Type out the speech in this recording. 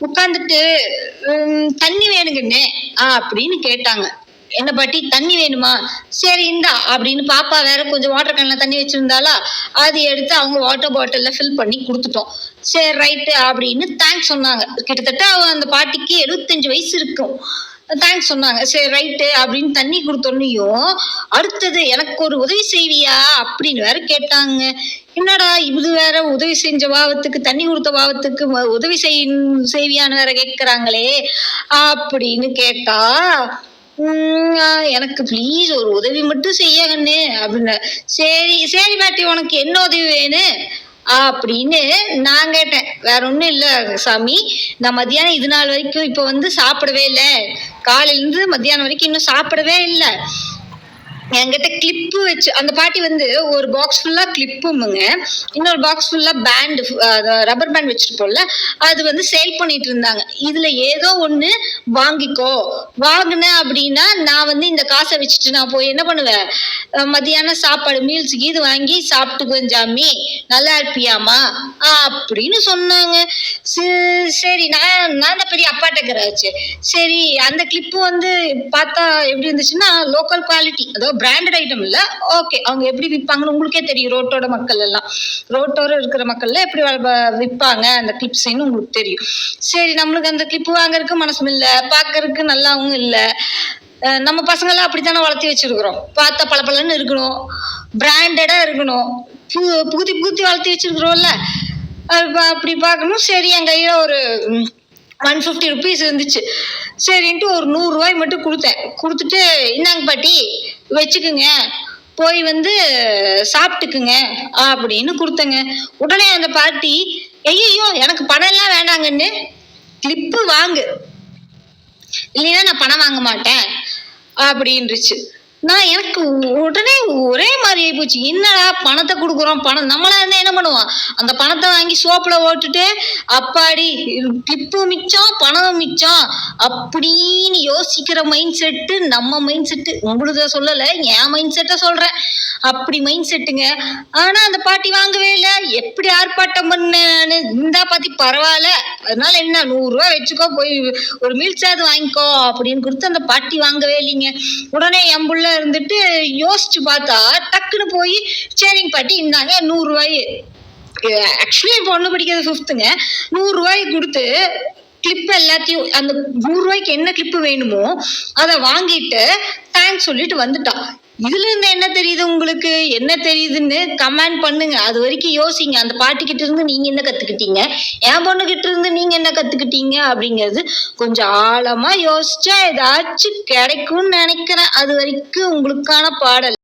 உட்காந்துட்டு தண்ணி வேணுங்கண்ணே. அப்படின்னு கேட்டாங்க. என்ன பாட்டி தண்ணி வேணுமா? சரி இந்தா அப்படின்னு பாப்பா வேற கொஞ்சம் வாட்டர் கேன்ல தண்ணி வச்சுருந்தாலா அது எடுத்து அவங்க வாட்டர் பாட்டிலில் ஃபில் பண்ணி கொடுத்துட்டோம். சரி ரைட்டு அப்படின்னு தேங்க்ஸ் சொன்னாங்க. கிட்டத்தட்ட அவ அந்த பாட்டிக்கு எழுபத்தஞ்சு வயசு இருக்கும். தேங்க்ஸ் சொன்னாங்க. சரி ரைட்டு அப்படின்னு தண்ணி கொடுத்தோன்னையும் அடுத்தது எனக்கு ஒரு உதவி செய்வியா? அப்படின்னு வேற கேட்டாங்க. என்னடா இது வேற உதவி செஞ்ச பாவத்துக்கு தண்ணி கொடுத்த பாவத்துக்கு உதவி செய் செய்வியான்னு வேற கேட்குறாங்களே அப்படின்னு கேட்டா எனக்கு ப்ளீஸ் ஒரு உதவி மட்டும் செய்யகண்ணு அப்படின்னு சரி சரி பாட்டி உனக்கு என்ன உதவி வேணும் அப்படின்னு நான் கேட்டேன். வேற ஒன்றும் இல்லை சாமி நான் மத்தியானம் இது நாள் வரைக்கும் இப்போ வந்து சாப்பிடவே இல்லை. காலையிலேருந்து மத்தியானம் வரைக்கும் இன்னும் சாப்பிடவே இல்லை. என்கிட்ட கிளிப்பு வச்சு அந்த பாட்டி வந்து ஒரு பாக்ஸ் ஃபுல்லாக கிளிப்புமுங்க இன்னொரு பாக்ஸ் ஃபுல்லாக பேண்டு ரப்பர் பேண்ட் வச்சுருப்போம்ல அது வந்து சேல் பண்ணிட்டு இருந்தாங்க. இதில் ஏதோ ஒன்று வாங்கிக்கோ. வாங்கினேன் அப்படின்னா நான் வந்து இந்த காசை வச்சுட்டு நான் போய் என்ன பண்ணுவேன்? மதியானம் சாப்பாடு மீல்ஸ் கீது வாங்கி சாப்பிட்டுக்குவேன் ஜாமி. நல்லா இருப்பியாமா அப்படின்னு சொன்னாங்க. சரி, சரி நான் நான் தான் பெரிய அப்பாட்ட கிராச்சு சரி அந்த கிளிப்பு வந்து பார்த்தா எப்படி இருந்துச்சுன்னா லோக்கல் குவாலிட்டி அதோ பிராண்டட் ஐட்டம் இல்லை? ஓகே அவங்க எப்படி விற்பாங்கன்னு உங்களுக்கே தெரியும். ரோட்டோட மக்கள் எல்லாம். ரோட்டோர இருக்கிற மக்கள்ல எப்படி விற்பாங்க அந்த கிளிப்ஸ்ன்னு உங்களுக்கு தெரியும். சரி நம்மளுக்கு அந்த கிளிப் வாங்குறதுக்கு மனசும் இல்லை. பார்க்கறதுக்கு நல்லாவும் இல்லை. நம்ம பசங்களாம் அப்படித்தானே வளர்த்தி வச்சிருக்கிறோம். பார்த்தா பளபளன்னு இருக்கணும். பிராண்டடாக இருக்கணும். பு புகுத்தி புகுத்தி வளர்த்தி வச்சிருக்கிறோம்ல. பா- அப்படி பார்க்கணும். சரி என் கையில் ஒரு ஒன் ஃபிஃப்டி ருபீஸ் இருந்துச்சு. சரின்ட்டு ஒரு நூறுரூவாய் மட்டும் கொடுத்தேன். கொடுத்துட்டு இந்தாங்க பாட்டி. வச்சுக்குங்க. போய் வந்து சாப்பிட்டுக்குங்க. அப்படின்னு கொடுத்தேங்க. உடனே அந்த பாட்டி ஐயோ எனக்கு பணம் எல்லாம் வேண்டாங்கன்னு கிளிப்பு வாங்கு. இல்லைன்னா நான் பணம் வாங்க மாட்டேன். அப்படின்றுச்சு. நான் எனக்கு உடனே ஒரே மாதிரி ஆயிப்போச்சு என்னடா பணத்தை கொடுக்குறோம்? பணம் நம்மளா இருந்தா என்ன பண்ணுவோம்? அந்த பணத்தை வாங்கி சோப்பில் ஓட்டுட்டு அப்பாடி டிப்பு மிச்சம் பணம் மிச்சம் அப்படின்னு யோசிக்கிற மைண்ட் செட்டு நம்ம மைண்ட் செட்டு உங்களுக்கு சொல்லலை என் மைண்ட் செட்டை சொல்கிறேன் அப்படி மைண்ட் செட்டுங்க ஆனால் அந்த பாட்டி வாங்கவே இல்லை. எப்படி ஆர்ப்பாட்டம் பண்ணு இந்தா பாத்தி பரவாயில்ல. அதனால என்ன நூறுரூவா வச்சுக்கோ போய் ஒரு மீல் சாது வாங்கிக்கோ அப்படின்னு கொடுத்து அந்த பாட்டி வாங்கவே இல்லைங்க. உடனே என் புள்ள இருந்துட்டு யோசிச்சு பார்த்தா டக்குன்னு போய் சரிங்க பாட்டி இந்தாங்க நூறுரூவாய் ஆக்சுவலி என் பொண்ணு படிக்கிறது ஃபிஃப்த்துங்க நூறுரூவாய் கொடுத்து கிளிப் எல்லாத்தையும் அந்த நூறுரூவாய்க்கு என்ன கிளிப்பு வேணுமோ அதை வாங்கிட்டு தேங்க்ஸ் சொல்லிட்டு வந்துட்டான் இதுல இருந்து என்ன தெரியுது உங்களுக்கு? என்ன தெரியுதுன்னு கமெண்ட் பண்ணுங்க. அது வரைக்கும் யோசிங்க. அந்த பாட்டு கிட்ட இருந்து நீங்க என்ன கத்துக்கிட்டீங்க? என் பொண்ணு கிட்ட இருந்து நீங்க என்ன கத்துக்கிட்டீங்க? அப்படிங்கிறது கொஞ்சம் ஆழமா யோசிச்சா ஏதாச்சும் கிடைக்கும்னு நினைக்கிறேன். அது வரைக்கும் உங்களுக்கான பாடல்.